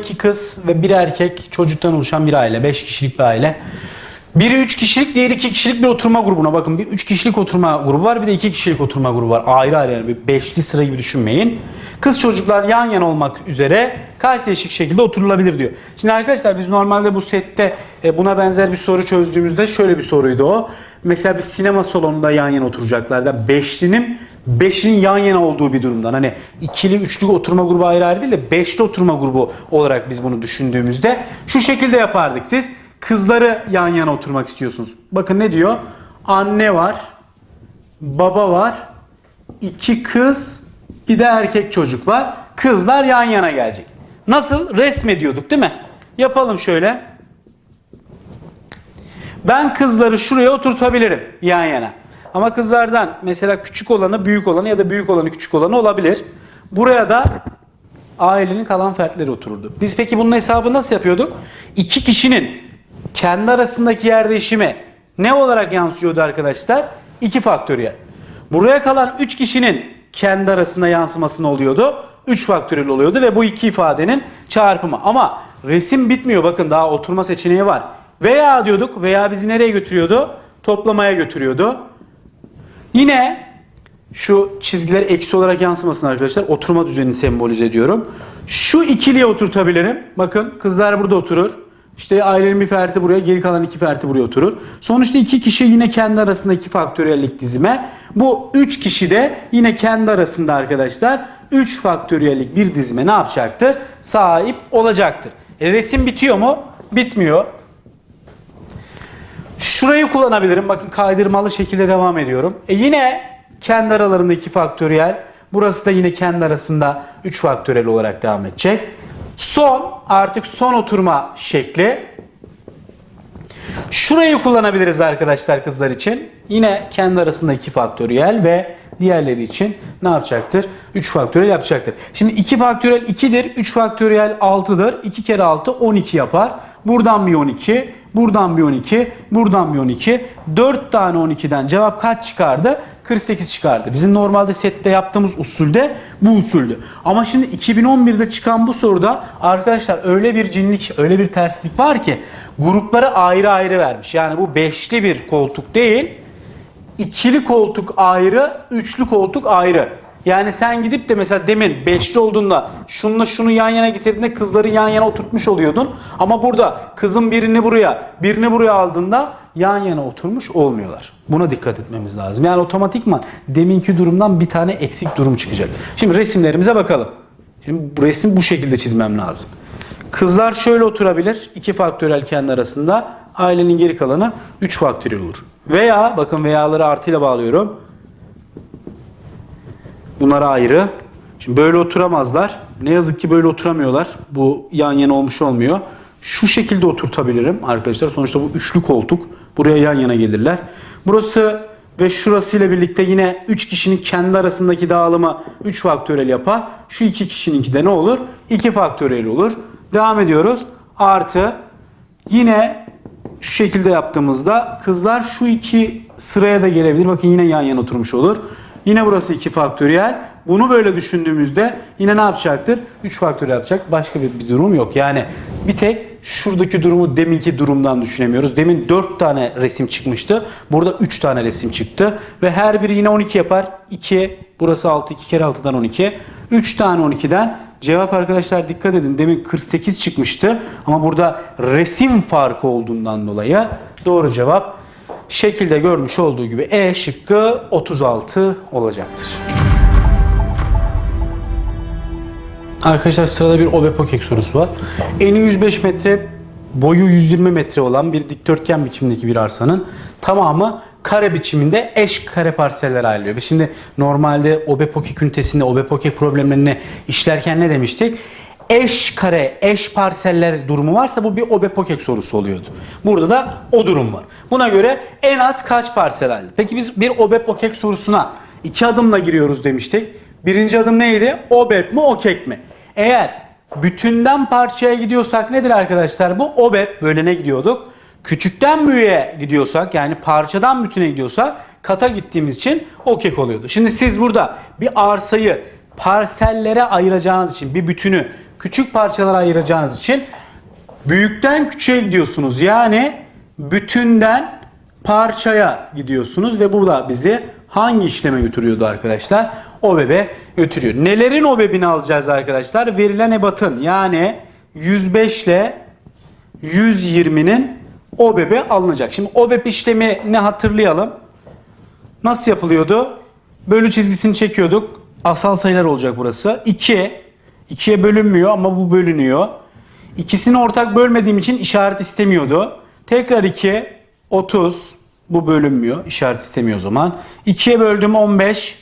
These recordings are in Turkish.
iki kız ve bir erkek çocuktan oluşan bir aile. Beş kişilik bir aile. Biri üç kişilik, diğeri iki kişilik bir oturma grubuna. Bakın bir üç kişilik oturma grubu var, bir de iki kişilik oturma grubu var. Ayrı ayrı yani bir beşli sıra gibi düşünmeyin. Kız çocuklar yan yana olmak üzere kaç değişik şekilde oturulabilir diyor. Şimdi arkadaşlar biz normalde bu sette e, buna benzer bir soru çözdüğümüzde şöyle bir soruydu o. Mesela bir sinema salonunda yan yana oturacaklar. Beşlinin beşinin yan yana olduğu bir durumdan. Hani ikili, üçlü oturma grubu ayrı ayrı değil de beşli oturma grubu olarak biz bunu düşündüğümüzde şu şekilde yapardık. Siz kızları yan yana oturmak istiyorsunuz. Bakın ne diyor? Anne var, baba var, iki kız, bir de erkek çocuk var. Kızlar yan yana gelecek. Nasıl? Resmediyorduk değil mi? Yapalım şöyle. Ben kızları şuraya oturtabilirim yan yana. Ama kızlardan mesela küçük olanı büyük olanı ya da büyük olanı küçük olanı olabilir. Buraya da ailenin kalan fertleri otururdu. Biz peki bunun hesabı nasıl yapıyorduk? İki kişinin kendi arasındaki yer ne olarak yansıyordu arkadaşlar? 2 faktöriyel. Buraya kalan 3 kişinin kendi arasında yansıması ne oluyordu? 3 faktöriyel oluyordu ve bu iki ifadenin çarpımı. Ama resim bitmiyor bakın daha oturma seçeneği var. Veya diyorduk veya bizi nereye götürüyordu? Toplamaya götürüyordu. Yine şu çizgiler eksi olarak yansımasın arkadaşlar. Oturma düzenini sembolize ediyorum. Şu ikiliye oturtabilirim. Bakın kızlar burada oturur. İşte ailenin bir ferti buraya, geri kalan iki ferti buraya oturur. Sonuçta iki kişi yine kendi arasında iki faktöriyellik dizime. Bu üç kişi de yine kendi arasında arkadaşlar üç faktöriyellik bir dizime ne yapacaktır? Sahip olacaktır. E, resim bitiyor mu? Bitmiyor. Şurayı kullanabilirim. Bakın kaydırmalı şekilde devam ediyorum. E yine kendi aralarında 2 faktöriyel. Burası da yine kendi arasında 3 faktöriyel olarak devam edecek. Son artık son oturma şekli. Şurayı kullanabiliriz arkadaşlar kızlar için. Yine kendi arasında 2 faktöriyel ve diğerleri için ne yapacaktır? 3 faktöriyel yapacaktır. Şimdi 2 faktöriyel 2'dir, 3 faktöriyel 6'dır. 2 kere 6 12 yapar. Buradan bir 12, buradan bir 12, buradan bir 12. 4 tane 12'den cevap kaç çıkardı? 48 çıkardı. Bizim normalde sette yaptığımız usulde bu usuldü. Ama şimdi 2011'de çıkan bu soruda arkadaşlar öyle bir cinlik, öyle bir terslik var ki grupları ayrı ayrı vermiş. Yani bu beşli bir koltuk değil, ikili koltuk ayrı, üçlü koltuk ayrı. Yani sen gidip de mesela demin beşli olduğunda şununla şunu yan yana getirdiğinde kızları yan yana oturtmuş oluyordun. Ama burada kızın birini buraya, birini buraya aldığında yan yana oturmuş olmuyorlar. Buna dikkat etmemiz lazım. Yani otomatikman deminki durumdan bir tane eksik durum çıkacak. Şimdi resimlerimize bakalım. Şimdi bu resim bu şekilde çizmem lazım. Kızlar şöyle oturabilir. 2 faktörel kendi arasında. Ailenin geri kalanı 3 faktörel olur. Veya bakın veyaları artıyla bağlıyorum. Bunlar ayrı. Şimdi böyle oturamazlar. Ne yazık ki böyle oturamıyorlar. Bu yan yana olmuş olmuyor. Şu şekilde oturtabilirim arkadaşlar. Sonuçta bu üçlü koltuk. Buraya yan yana gelirler. Burası ve şurası ile birlikte yine 3 kişinin kendi arasındaki dağılımı 3 faktörel yapar. Şu iki kişininki de ne olur? 2 faktörel olur. Devam ediyoruz. Artı yine şu şekilde yaptığımızda kızlar şu iki sıraya da gelebilir. Bakın yine yan yana oturmuş olur. Yine burası 2 faktöriyel. Bunu böyle düşündüğümüzde yine ne yapacaktır? 3 faktöriyel yapacak. Başka bir, bir durum yok. Yani bir tek şuradaki durumu deminki durumdan düşünemiyoruz. Demin 4 tane resim çıkmıştı. Burada 3 tane resim çıktı. Ve her biri yine 12 yapar. 2, burası 6, 2 kere 6'dan 12. 3 tane 12'den Cevap arkadaşlar dikkat edin. Demin 48 çıkmıştı. Ama burada resim farkı olduğundan dolayı doğru cevap şekilde görmüş olduğu gibi E şıkkı 36 olacaktır. Arkadaşlar sırada bir obepokek sorusu var. Eni 105 metre, boyu 120 metre olan bir dikdörtgen biçimindeki bir arsanın tamamı kare biçiminde eş kare parseller ayrılıyor. Biz şimdi normalde obepokek ünitesinde obepokek problemlerini işlerken ne demiştik? Eş kare, eş parseller durumu varsa bu bir obepokek sorusu oluyordu. Burada da o durum var. Buna göre en az kaç parsel ayrılır? Peki biz bir obepokek sorusuna iki adımla giriyoruz demiştik. Birinci adım neydi? Obep mi, okek mi? Eğer bütünden parçaya gidiyorsak nedir arkadaşlar? Bu obep böyle ne gidiyorduk? Küçükten büyüğe gidiyorsak yani parçadan bütüne gidiyorsak kata gittiğimiz için okek oluyordu. Şimdi siz burada bir arsayı parsellere ayıracağınız için bir bütünü küçük parçalara ayıracağınız için büyükten küçüğe gidiyorsunuz. Yani bütünden parçaya gidiyorsunuz ve bu da bizi hangi işleme götürüyordu arkadaşlar? OBEB'e götürüyor. Nelerin OBEB'ini alacağız arkadaşlar? Verilen ebatın yani 105 ile 120'nin OBEB'e alınacak. Şimdi OBEB işlemi ne hatırlayalım. Nasıl yapılıyordu? Bölü çizgisini çekiyorduk. Asal sayılar olacak burası. 2. 2'ye bölünmüyor ama bu bölünüyor. İkisini ortak bölmediğim için işaret istemiyordu. Tekrar 2. 30. Bu bölünmüyor. İşaret istemiyor o zaman. 2'ye böldüm 15.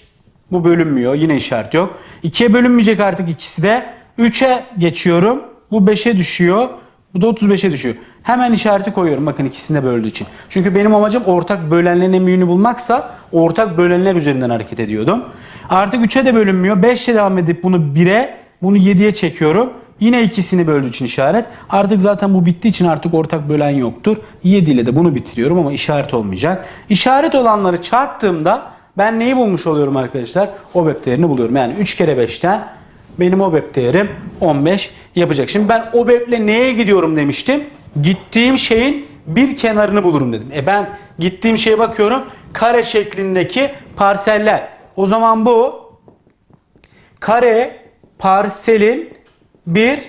Bu bölünmüyor. Yine işaret yok. 2'ye bölünmeyecek artık ikisi de. 3'e geçiyorum. Bu 5'e düşüyor. Bu da 35'e düşüyor. Hemen işareti koyuyorum bakın ikisini de böldüğü için. Çünkü benim amacım ortak bölenlerin en büyüğünü bulmaksa ortak bölenler üzerinden hareket ediyordum. Artık 3'e de bölünmüyor. 5 ile devam edip bunu 1'e, bunu 7'ye çekiyorum. Yine ikisini böldüğü için işaret. Artık zaten bu bittiği için artık ortak bölen yoktur. 7 ile de bunu bitiriyorum ama işaret olmayacak. İşaret olanları çarptığımda ben neyi bulmuş oluyorum arkadaşlar? OBEP değerini buluyorum. Yani 3 kere 5'ten benim OBEP değerim 15 yapacak. Şimdi ben OBEP'le neye gidiyorum demiştim. Gittiğim şeyin bir kenarını bulurum dedim. E ben gittiğim şeye bakıyorum. Kare şeklindeki parseller. O zaman bu kare parselin bir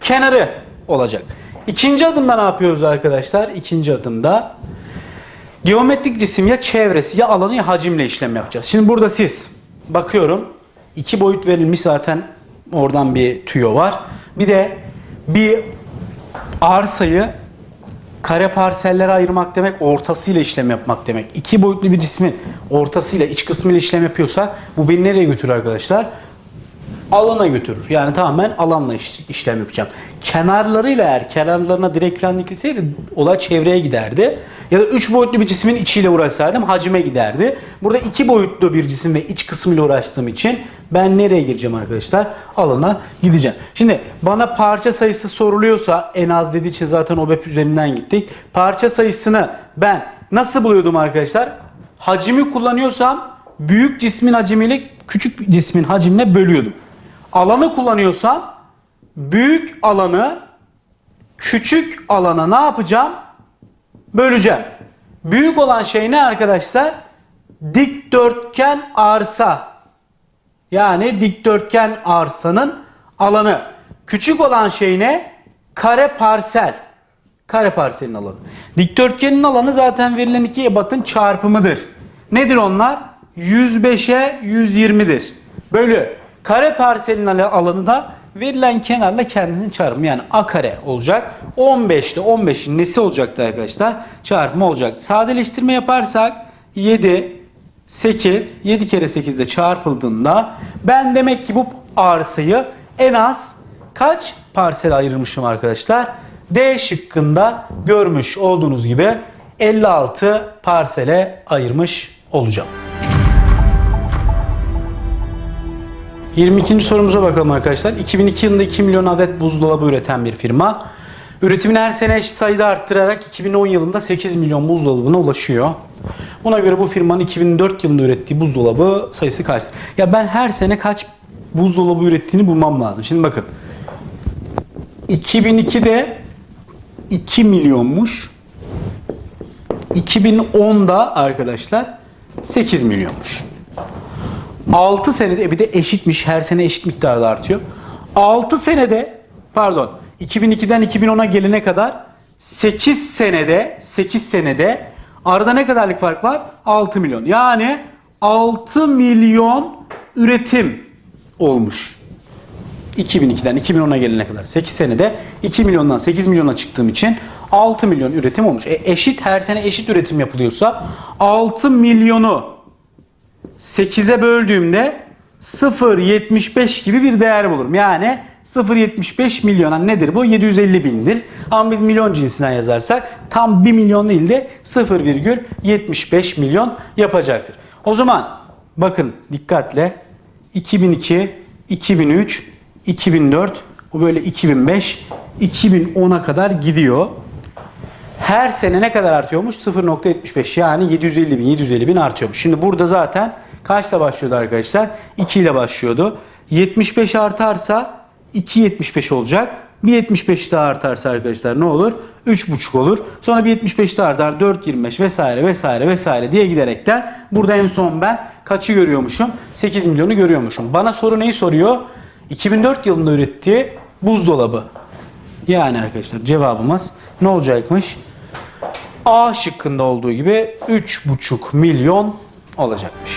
kenarı olacak. İkinci adımda ne yapıyoruz arkadaşlar? İkinci adımda geometrik cisim ya çevresi ya alanı ya hacimle işlem yapacağız. Şimdi burada siz bakıyorum iki boyut verilmiş zaten oradan bir tüyo var. Bir de bir arsayı kare parsellere ayırmak demek ortasıyla işlem yapmak demek. İki boyutlu bir cismin ortasıyla iç kısmıyla işlem yapıyorsa bu beni nereye götürür arkadaşlar? Alana götürür. Yani tamamen alanla iş- işlem yapacağım. Kenarlarıyla eğer kenarlarına direkt plan dikilseydi olay çevreye giderdi. Ya da 3 boyutlu bir cismin içiyle uğraşsaydım hacime giderdi. Burada 2 boyutlu bir cisim ve iç kısmıyla uğraştığım için ben nereye gireceğim arkadaşlar? Alana gideceğim. Şimdi bana parça sayısı soruluyorsa en az dediği için zaten OBEP üzerinden gittik. Parça sayısını ben nasıl buluyordum arkadaşlar? Hacimi kullanıyorsam büyük cismin hacmiyle küçük cismin hacmine bölüyordum. Alanı kullanıyorsam büyük alanı küçük alana ne yapacağım? Böleceğim. Büyük olan şey ne arkadaşlar? Dikdörtgen arsa. Yani dikdörtgen arsanın alanı. Küçük olan şey ne? Kare parsel. Kare parselin alanı. Dikdörtgenin alanı zaten verilen iki ebatın çarpımıdır. Nedir onlar? 105'e 120'dir. Bölü. Kare parselin al- alanı da verilen kenarla kendisinin çarpımı. Yani a kare olacak. 15 ile 15'in nesi olacaktı arkadaşlar? Çarpımı olacak. Sadeleştirme yaparsak 7, 8, 7 kere 8 de çarpıldığında ben demek ki bu arsayı en az kaç parsel ayırmışım arkadaşlar? D şıkkında görmüş olduğunuz gibi 56 parsele ayırmış olacağım. 22. sorumuza bakalım arkadaşlar. 2002 yılında 2 milyon adet buzdolabı üreten bir firma. Üretimini her sene eşit sayıda arttırarak 2010 yılında 8 milyon buzdolabına ulaşıyor. Buna göre bu firmanın 2004 yılında ürettiği buzdolabı sayısı kaçtır? Ya ben her sene kaç buzdolabı ürettiğini bulmam lazım. Şimdi bakın. 2002'de 2 milyonmuş. 2010'da arkadaşlar 8 milyonmuş. 6 senede e bir de eşitmiş. Her sene eşit miktarda artıyor. 6 senede pardon 2002'den 2010'a gelene kadar 8 senede 8 senede arada ne kadarlık fark var? 6 milyon. Yani 6 milyon üretim olmuş. 2002'den 2010'a gelene kadar 8 senede 2 milyondan 8 milyona çıktığım için 6 milyon üretim olmuş. E eşit her sene eşit üretim yapılıyorsa 6 milyonu 8'e böldüğümde 0.75 gibi bir değer bulurum. Yani 0.75 milyona nedir bu? 750 bindir. Ama biz milyon cinsinden yazarsak tam 1 milyon değil de 0,75 milyon yapacaktır. O zaman bakın dikkatle 2002, 2003, 2004 bu böyle 2005, 2010'a kadar gidiyor. Her sene ne kadar artıyormuş? 0.75 yani 750 bin 750 bin artıyormuş. Şimdi burada zaten kaçla başlıyordu arkadaşlar? 2 ile başlıyordu. 75 artarsa 2.75 olacak. Bir 75 daha artarsa arkadaşlar ne olur? 3.5 olur. Sonra bir 75 daha artar 4.25 vesaire vesaire vesaire diye giderekten burada en son ben kaçı görüyormuşum? 8 milyonu görüyormuşum. Bana soru neyi soruyor? 2004 yılında ürettiği buzdolabı. Yani arkadaşlar cevabımız ne olacakmış? A şıkkında olduğu gibi 3,5 milyon olacakmış.